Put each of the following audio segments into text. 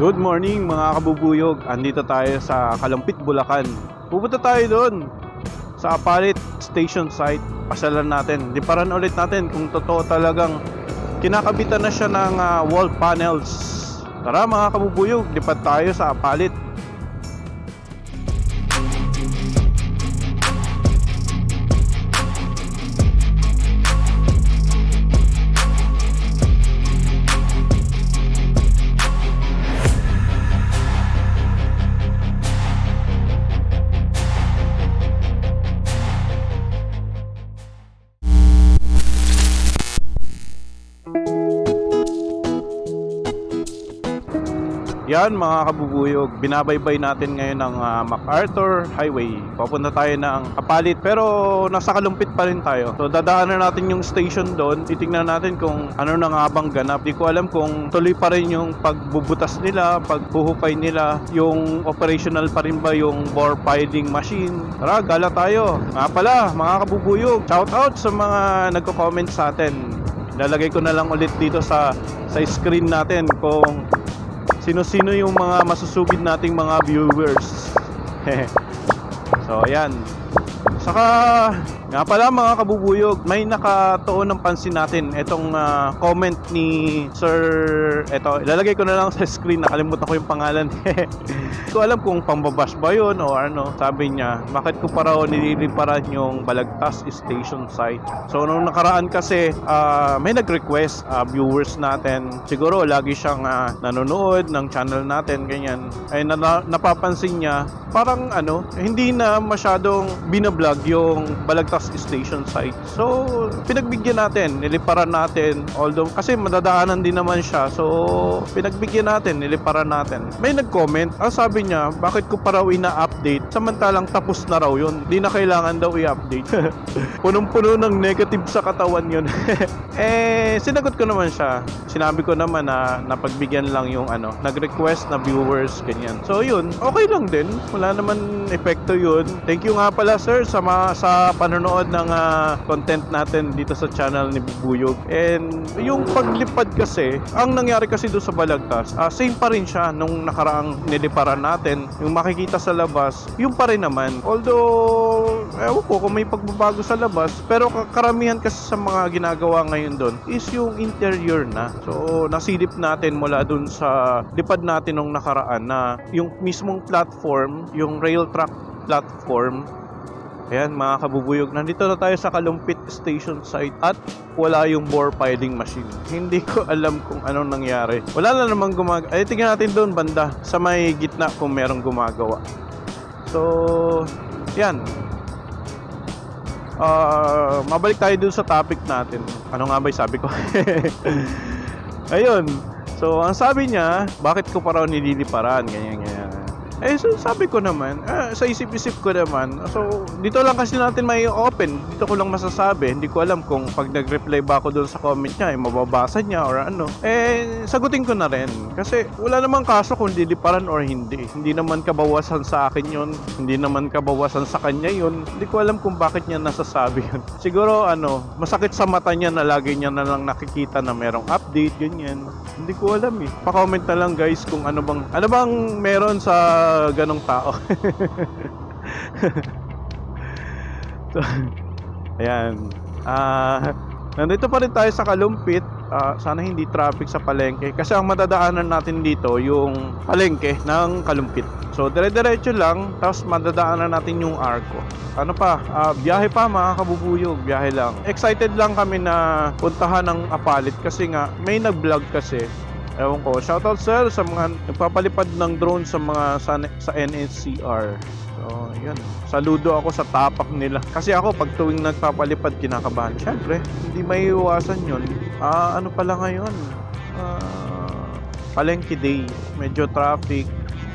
Good morning mga kabubuyog. Andito tayo sa Kalumpit, Bulacan. Pupunta tayo doon sa Apalit Station site. Pasalan natin. Liparan ulit natin kung totoo talagang kinakabitan na siya ng ah, wall panels. Tara mga kabubuyog, lipat tayo sa Apalit. Yan mga kabubuyog, binabaybay natin ngayon ang ah, MacArthur Highway. Papunta tayo ng Apalit pero nasa Kalumpit pa rin tayo. So dadaanan natin yung station doon, titingnan natin kung ano na nga bang ganap. Di ko alam kung tuloy pa rin yung pagbubutas nila, paghuhukay nila, yung operational pa rin ba yung bore piling machine. Tara, gala tayo. Nga pala, mga kabubuyog, shout out sa mga nagko-comment sa atin. Lalagay ko na lang ulit dito sa sa screen natin kung sino-sino yung mga masusugid nating mga viewers. so, ayan. Saka, nga pala mga kabubuyog, may nakatuon ng pansin natin itong ah, comment ni Sir, eto, ilalagay ko na lang sa screen, nakalimutan ko yung pangalan. Hindi ko alam kung pambabash ba yun o ano. Sabi niya, bakit ko pa raw nililiparan yung Balagtas Station site. So, nung nakaraan kasi, ah, may nag-request, ah, viewers natin, siguro lagi siyang ah, nanonood ng channel natin, ganyan. Ay na- napapansin niya, parang ano, hindi na masyadong binablog yung Balagtas Station site. So, pinagbigyan natin, niliparan natin, although, kasi madadaanan din naman siya. So, pinagbigyan natin, niliparan natin. May nag-comment, ang sabi niya, bakit ko pa raw ina-update? Samantalang tapos na raw yun. Hindi na kailangan daw i-update. Punong-puno ng negative sa katawan yun. eh, sinagot ko naman siya. Sinabi ko naman na napagbigyan lang yung ano, nag-request na viewers, ganyan. So, yun, okay lang din. Wala naman epekto yun. Thank you nga pala, sir, sa, ma- sa panonood ng ah, content natin dito sa channel ni Bubuyog. And yung paglipad kasi, ang nangyari kasi doon sa Balagtas, ah, same pa rin siya nung nakaraang niliparan natin. Yung makikita sa labas, yung pa rin naman. Although, ewan ko kung may pagbabago sa labas, pero ka- karamihan kasi sa mga ginagawa ngayon doon is yung interior na. So, nasilip natin mula doon sa lipad natin nung nakaraan na yung mismong platform, yung rail track platform, Ayan mga kabubuyog, nandito na tayo sa Kalumpit Station site at wala yung bore piling machine. Hindi ko alam kung anong nangyari. Wala na namang gumagawa. Ay, tingnan natin doon banda sa may gitna kung merong gumagawa. So, yan. Ah, mabalik tayo dun sa topic natin. Ano nga ba yung sabi ko? Ayun. So, ang sabi niya, bakit ko pa raw nililiparan? Ganyan. Eh, so sabi ko naman, ah, sa isip-isip ko naman, so dito lang kasi natin may open, dito ko lang masasabi, hindi ko alam kung pag nag-reply ba ako doon sa comment niya, eh, mababasa niya or ano. Eh, sagutin ko na rin. Kasi wala namang kaso kung liliparan or hindi. Hindi naman kabawasan sa akin yon hindi naman kabawasan sa kanya yon Hindi ko alam kung bakit niya nasasabi yun. Siguro, ano, masakit sa mata niya na lagi niya na lang nakikita na merong update, ganyan. Hindi ko alam eh. Pa-comment na lang guys kung ano bang, ano bang meron sa ganong tao. so, ayan. Ah, nandito pa rin tayo sa Kalumpit. Ah, sana hindi traffic sa palengke kasi ang madadaanan natin dito yung palengke ng Kalumpit. So dire-diretso lang tapos madadaanan natin yung Arco. Ano pa? Ah, biyahe pa mga kabubuyog, biyahe lang. Excited lang kami na puntahan ng Apalit kasi nga may nag-vlog kasi Ewan ko. Shoutout sir sa mga nagpapalipad ng drone sa mga sa, sa NSCR. So, yun. Saludo ako sa tapak nila. Kasi ako, pag tuwing nagpapalipad, kinakabahan. Siyempre, hindi may iwasan yun. Ah, ano pala ngayon? Ah, Palengke Day. Medyo traffic.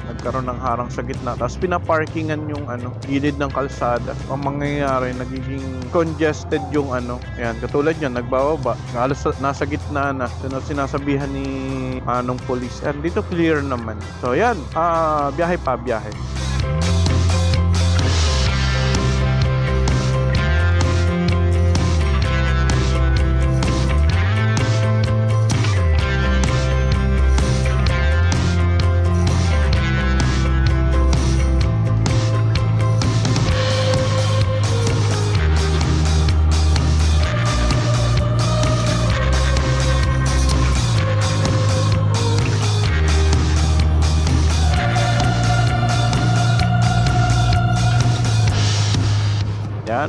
Nagkaroon ng harang sa gitna. Tapos pinaparkingan yung ano, gilid ng kalsada. Ang mangyayari, nagiging congested yung ano. Yan, katulad yan, nagbababa. Halos sa- nasa gitna na. Sino sinasabihan ni anong police. And dito clear naman. So yan, ah, biyahe pa, biyahe.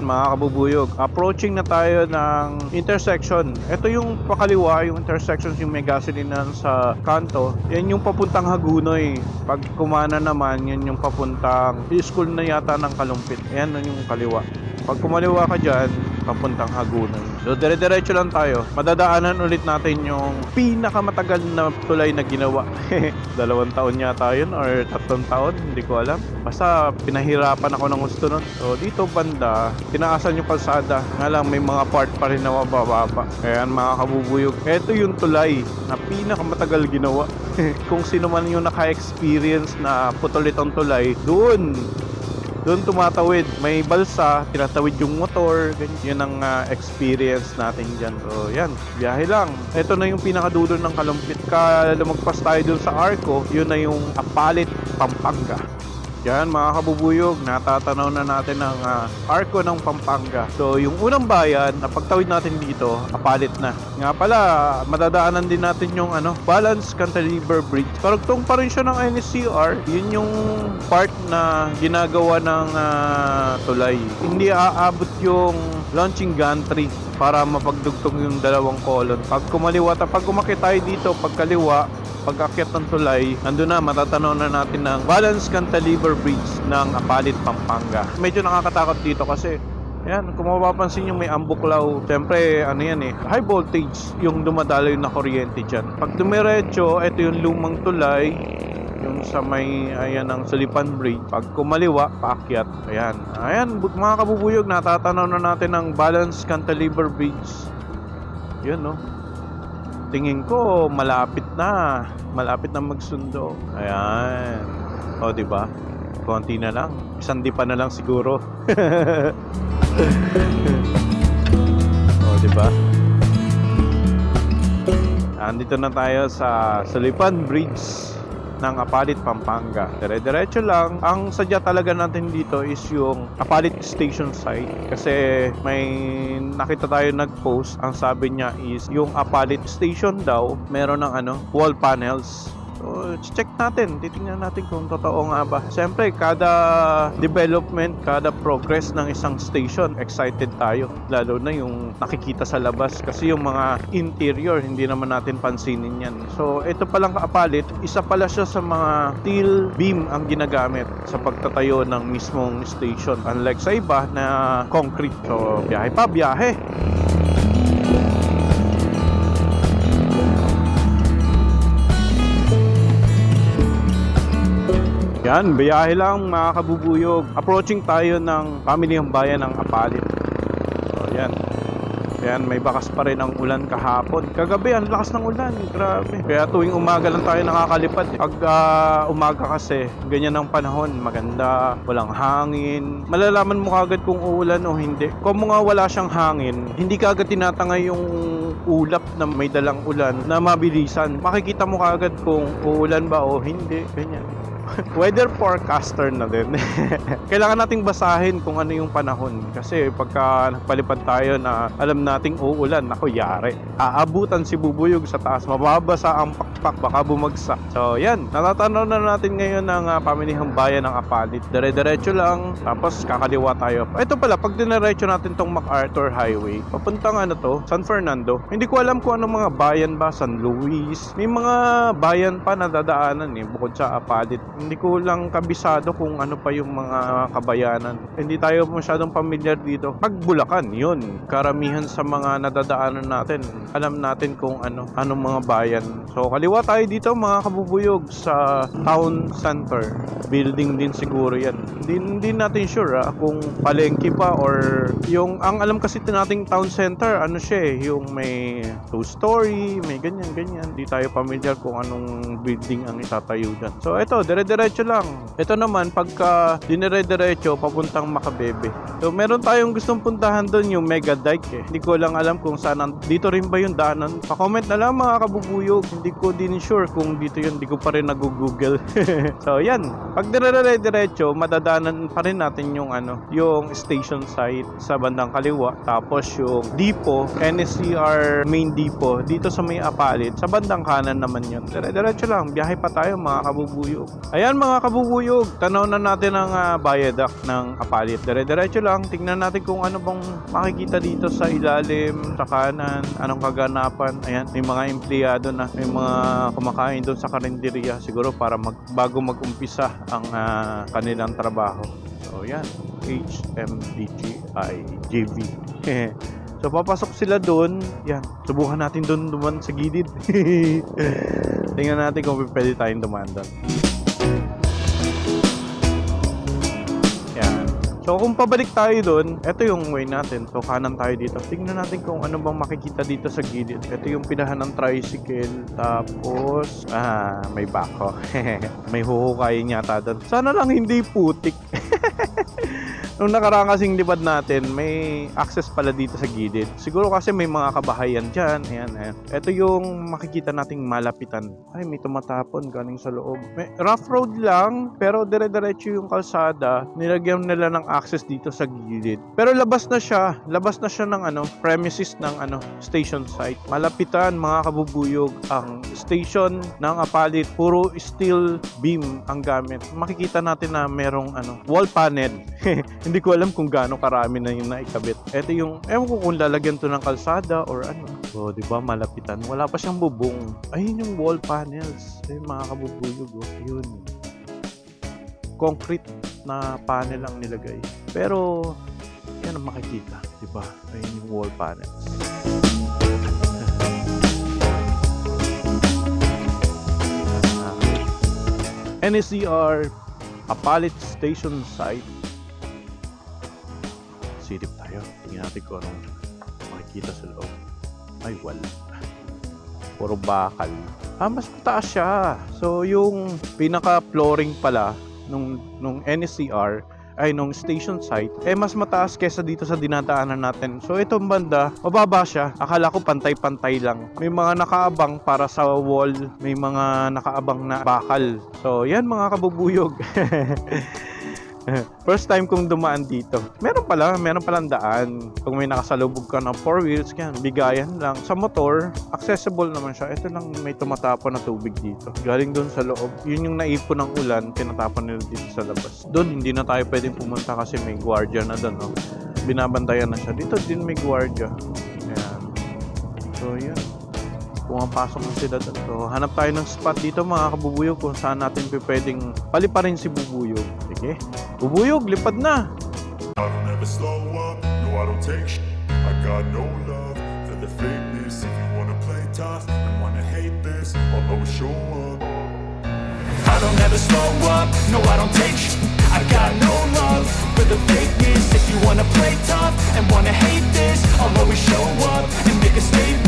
Mga kabubuyog. Approaching na tayo ng intersection. Ito yung pakaliwa, yung intersection yung may gasolinan sa kanto. Yan yung papuntang Hagunoy. Pag kumana naman, yan yung papuntang school na yata ng Kalumpit. Yan yung kaliwa. Pag kumaliwa ka dyan, papuntang Hagunoy. So, dire-diretso lang tayo. Madadaanan ulit natin yung pinakamatagal na tulay na ginawa. Dalawang taon yata yun or tatlong taon, hindi ko alam. Basta pinahirapan ako ng gusto nun. So, dito banda, tinaasan yung kalsada. Nga lang, may mga part pa rin na mabababa. Kaya mga kabubuyog, ito yung tulay na pinakamatagal ginawa. Kung sino man yung naka-experience na putol itong tulay, doon doon tumatawid. May balsa, tinatawid yung motor, ganyan. Yun ang ah, experience natin dyan. So, yan, biyahe lang. Ito na yung pinakadulo ng Kalumpit. Ka lumagpas tayo dun sa Arco, yun na yung Apalit, Pampanga. Yan mga kabubuyog, natatanaw na natin ang ah, Arco ng Pampanga. So yung unang bayan, na pagtawid natin dito, Apalit na. Nga pala, madadaanan din natin yung ano, Balance Cantilever Bridge. Karugtong pa rin siya ng NSCR. Yun yung part na ginagawa ng ah, tulay. Hindi aabot yung launching gantry para mapagdugtong yung dalawang column. Pag kumaliwa, pag umakit tayo dito, pag kaliwa, pag-akyat ng tulay, nandun na, matatanaw na natin ng Balance Cantilever Bridge ng Apalit, Pampanga. Medyo nakakatakot dito kasi Ayan, kung mapapansin yung may ambuklaw, siyempre, ano yan eh, high voltage yung dumadaloy na kuryente dyan. Pag dumiretso, ito yung lumang tulay, yung sa may, ayan, ang Salipan Bridge. Pag kumaliwa, paakyat. Ayan, ayan, mga kabubuyog, natatanaw na natin ang Balance Cantilever Bridge. Yun, no? Tingin ko malapit na. Malapit na magsundo. Ayan. O di ba? Konti na lang. Isang di pa na lang siguro. O di ba? Andito na tayo sa Sulipan Bridge ng Apalit, Pampanga. Dire-diretso lang. Ang sadya talaga natin dito is yung Apalit Station site. Kasi may nakita tayo nag-post. Ang sabi niya is yung Apalit Station daw meron ng ano, wall panels. So, check natin. Titingnan natin kung totoo nga ba. Siyempre, kada development, kada progress ng isang station, excited tayo. Lalo na yung nakikita sa labas. Kasi yung mga interior, hindi naman natin pansinin yan. So, ito palang kaapalit, isa pala siya sa mga steel beam ang ginagamit sa pagtatayo ng mismong station. Unlike sa iba na concrete. So, biyahe pa, biyahe. Yan, biyahe lang mga kabubuyog. Approaching tayo ng pamilyang bayan ng Apalit. So, yan. Yan, may bakas pa rin ang ulan kahapon. Kagabi, ang lakas ng ulan. Grabe. Kaya tuwing umaga lang tayo nakakalipad. Pag ah, umaga kasi, ganyan ang panahon. Maganda, walang hangin. Malalaman mo kagad kung uulan o hindi. Kung mga wala siyang hangin, hindi kagad tinatangay yung ulap na may dalang ulan na mabilisan. Makikita mo kagad kung uulan ba o hindi. Ganyan. Weather forecaster na din. Kailangan nating basahin kung ano yung panahon. Kasi pagka nagpalipad tayo na alam nating uulan, ako yari. Aabutan si bubuyog sa taas. Mababasa ang pakpak, baka bumagsak. So yan, natatanaw na natin ngayon ng uh, pamilihang bayan ng Apalit. Dire-diretso lang, tapos kakaliwa tayo. Ito pala, pag diniretso natin tong MacArthur Highway, papuntang ano to, San Fernando. Hindi ko alam kung anong mga bayan ba, San Luis. May mga bayan pa na dadaanan eh, bukod sa Apalit. Hindi ko lang kabisado kung ano pa yung mga kabayanan. Hindi tayo masyadong familiar dito. Pag Bulacan, yun. Karamihan sa mga nadadaanan natin, alam natin kung ano, anong mga bayan. So, kaliwa tayo dito mga kabubuyog sa town center. Building din siguro yan. Hindi, natin sure ah, kung palengke pa or yung, ang alam kasi nating town center, ano siya eh, yung may two-story, may ganyan, ganyan. Hindi tayo familiar kung anong building ang itatayo dyan. So, ito, dire-diretso lang. Ito naman, pagka dinire-diretso, papuntang Makabebe. So, meron tayong gustong puntahan doon, yung Mega Dike eh. Hindi ko lang alam kung saan, dito rin ba yung daanan? Pa-comment na lang mga kabubuyog. Hindi ko din sure kung dito yun. Hindi ko pa rin nag-google. so, yan. Pag dire-diretso, madadaanan pa rin natin yung ano, yung station site sa bandang kaliwa. Tapos yung depot, NSCR main depot, dito sa may Apalit. Sa bandang kanan naman yun. Dire-diretso lang. Biyahe pa tayo mga kabubuyog. Ayan mga kabubuyog, tanaw na natin ang uh, viaduct ng Apalit. Dire-diretso lang, tingnan natin kung ano bang makikita dito sa ilalim, sa kanan, anong kaganapan. Ayan, may mga empleyado na, may mga kumakain doon sa karinderya siguro para mag, bago mag-umpisa ang ah, kanilang trabaho. So yan, HMDGI JV. so papasok sila doon, yan, subukan natin doon duman sa gilid. Tingnan natin kung pwede tayong dumaan doon. So kung pabalik tayo doon, ito yung way natin. So kanan tayo dito. Tingnan natin kung ano bang makikita dito sa gilid. Ito yung pinahan ng tricycle. Tapos, ah, may bako. may huhukayin yata doon. Sana lang hindi putik. Nung nakaraan kasing lipad natin, may access pala dito sa gilid. Siguro kasi may mga kabahayan dyan. Ayan, ayan. Ito yung makikita nating malapitan. Ay, may tumatapon galing sa loob. May rough road lang, pero dire-diretso yung kalsada. Nilagyan nila ng access dito sa gilid. Pero labas na siya. Labas na siya ng ano, premises ng ano, station site. Malapitan, mga kabubuyog, ang station ng Apalit. Puro steel beam ang gamit. Makikita natin na merong ano, wall panel. Hindi ko alam kung gaano karami na yung naikabit. Ito yung, ewan ko kung lalagyan to ng kalsada or ano. So, di ba, malapitan. Wala pa siyang bubong. Ayun yung wall panels. Ayun, mga kabubuyog. Oh. Yun. Concrete na panel ang nilagay. Pero, yan ang makikita. Di ba? Ayun yung wall panels. NSCR Apalit Station Site silip tayo. Tingnan natin kung anong makikita sa loob. Ay, wala. Puro bakal. Ah, mas mataas siya. So, yung pinaka-flooring pala nung, nung NSCR ay nung station site, eh mas mataas kesa dito sa dinadaanan natin. So itong banda, mababa siya. Akala ko pantay-pantay lang. May mga nakaabang para sa wall, may mga nakaabang na bakal. So yan mga kabubuyog. First time kong dumaan dito. Meron pala, meron palang daan. Kung may nakasalubog ka ng four wheels, yan, bigayan lang. Sa motor, accessible naman siya. Ito lang may tumatapon na tubig dito. Galing doon sa loob. Yun yung naipon ng ulan, tinatapon nila dito sa labas. Doon, hindi na tayo pwedeng pumunta kasi may gwardiya na doon. No? Binabantayan na siya. Dito din may gwardiya. Ayan. So, yan pumapasok na sila doon. So, hanap tayo ng spot dito mga kabubuyog kung saan natin pwedeng paliparin si Bubuyog. Sige. Bubuyog, lipad na! I don't ever slow up, no I don't take sh- I got no love for the fakeness If you wanna play tough and wanna hate this I'll always show up I don't ever slow up, no I don't take sh- I got no love for the fakeness If you wanna play tough and wanna hate this I'll always show up and make a statement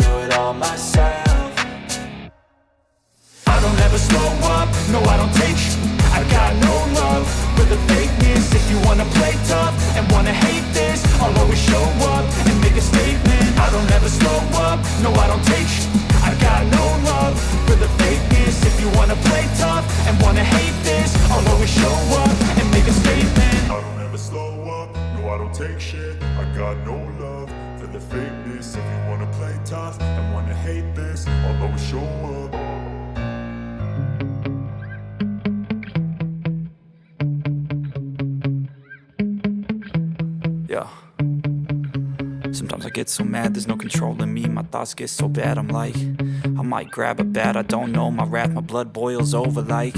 take shit I got no love for the fakeness If you wanna play tough and wanna hate this I'll always show up Yeah. Sometimes I get so mad, there's no control in me. My thoughts get so bad, I'm like, I might grab a bat, I don't know. My wrath, my blood boils over like,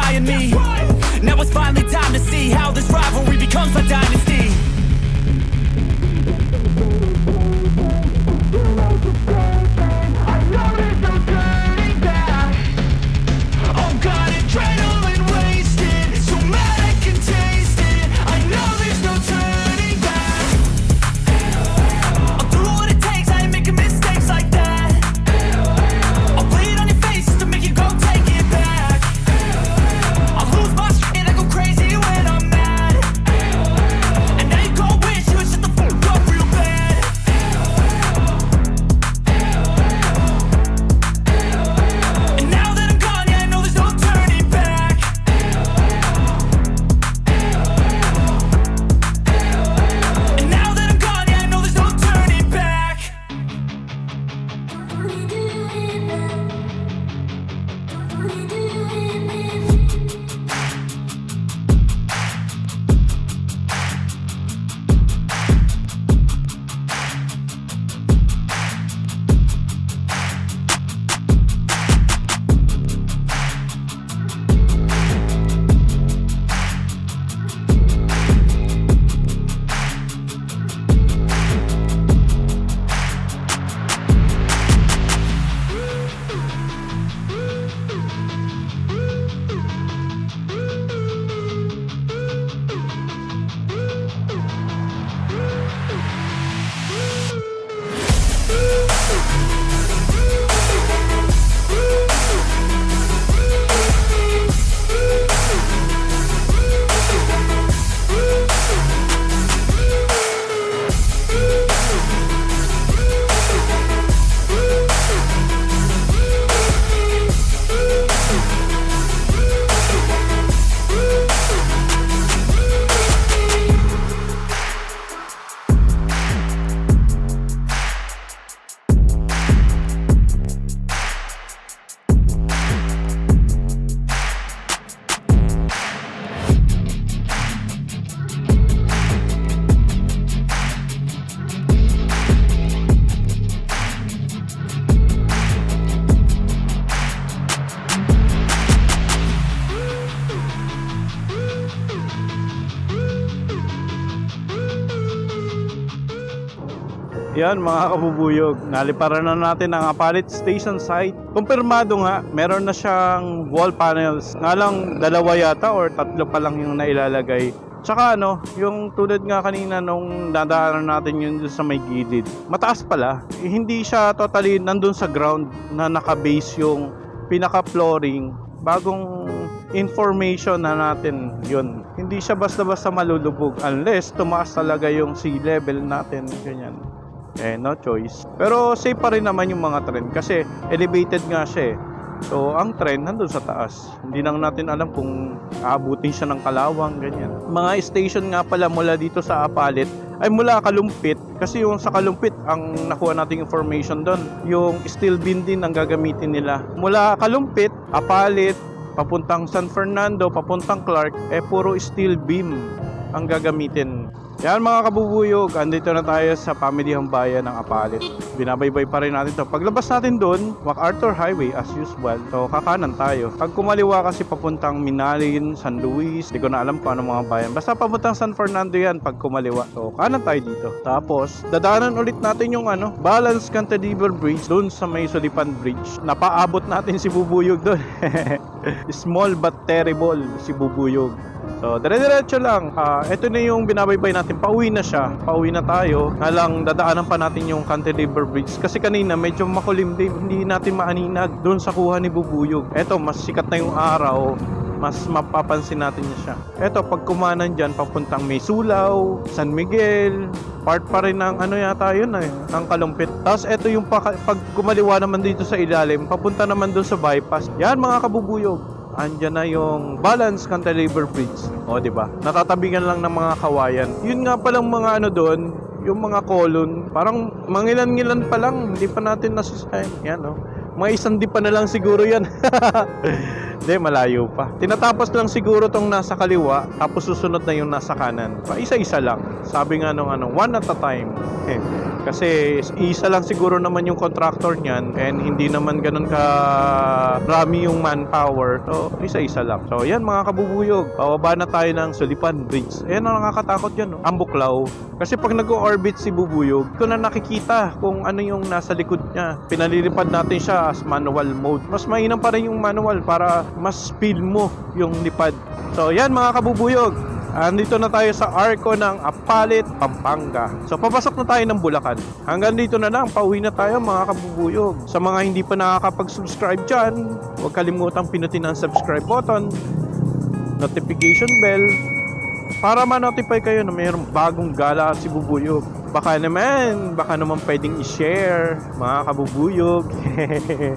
trying me. Now it's finally time to see how this rivalry becomes a dynasty. Yan mga kabubuyog, naliparan na natin ang Apalit Station site. Kumpirmado nga, meron na siyang wall panels. Nga lang, dalawa yata or tatlo pa lang yung nailalagay. Tsaka ano, yung tulad nga kanina nung dadaanan natin yun sa may gilid. Mataas pala. Eh, hindi siya totally nandun sa ground na naka-base yung pinaka-flooring. Bagong information na natin yun. Hindi siya basta-basta malulubog unless tumaas talaga yung sea level natin. Ganyan. Eh, no choice. Pero safe pa rin naman yung mga trend kasi elevated nga siya eh. So, ang trend nandun sa taas. Hindi lang natin alam kung aabutin siya ng kalawang, ganyan. Mga station nga pala mula dito sa Apalit ay mula Kalumpit kasi yung sa Kalumpit ang nakuha nating information doon yung steel beam din ang gagamitin nila mula Kalumpit, Apalit papuntang San Fernando, papuntang Clark eh puro steel beam ang gagamitin yan mga kabubuyog, andito na tayo sa pamilyang bayan ng Apalit. Binabaybay pa rin natin to. Paglabas natin doon, MacArthur Highway as usual. So kakanan tayo. Pag kumaliwa kasi papuntang Minalin, San Luis, di ko na alam kung ano mga bayan. Basta papuntang San Fernando yan pag kumaliwa. So kanan tayo dito. Tapos, dadaanan ulit natin yung ano, Balance Cantilever Bridge doon sa may Sulipan Bridge. Napaabot natin si Bubuyog doon. Small but terrible si Bubuyog. So, dire-diretso lang. Ah, ito na yung binabaybay natin. Pauwi na siya. Pauwi na tayo. Halang dadaanan pa natin yung Cantilever Bridge. Kasi kanina medyo makulim din. Hindi natin maaninag doon sa kuha ni Bubuyog. Ito, mas sikat na yung araw. Mas mapapansin natin niya siya. Ito, pag kumanan dyan, papuntang May Sulaw, San Miguel, part pa rin ng ano yata yun eh, ng Kalumpit. Tapos ito yung paka- pag kumaliwa naman dito sa ilalim, papunta naman doon sa bypass. Yan mga kabubuyog andyan na yung Balance Cantilever Bridge. O, di ba? Natatabingan lang ng mga kawayan. Yun nga palang mga ano doon, yung mga kolon, parang mangilan-ngilan pa lang, hindi pa natin nasusayin. Yan, no? Mga isang di pa na lang siguro yan. Hindi, malayo pa. Tinatapos lang siguro tong nasa kaliwa, tapos susunod na yung nasa kanan. Pa isa-isa lang. Sabi nga nung ano, one at a time. Kasi isa lang siguro naman yung contractor niyan and hindi naman ganun ka rami yung manpower. So, isa-isa lang. So, yan mga kabubuyog. Pababa na tayo ng Sulipan Bridge. Ayan ang nakakatakot yan. No? Ang buklaw. Kasi pag nag-orbit si bubuyog, ko na nakikita kung ano yung nasa likod niya. Pinalilipad natin siya as manual mode. Mas mainam pa rin yung manual para mas feel mo yung lipad. So, yan mga kabubuyog. Andito na tayo sa arko ng Apalit, Pampanga. So, papasok na tayo ng Bulacan. Hanggang dito na lang, pauwi na tayo mga kabubuyog. Sa mga hindi pa nakakapag-subscribe dyan, huwag kalimutang pinutin ang subscribe button, notification bell, para ma-notify kayo na mayroong bagong gala si Bubuyog. Baka naman, baka naman pwedeng i-share, mga kabubuyog.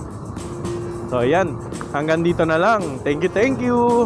so, ayan. Hanggang dito na lang. Thank you, thank you!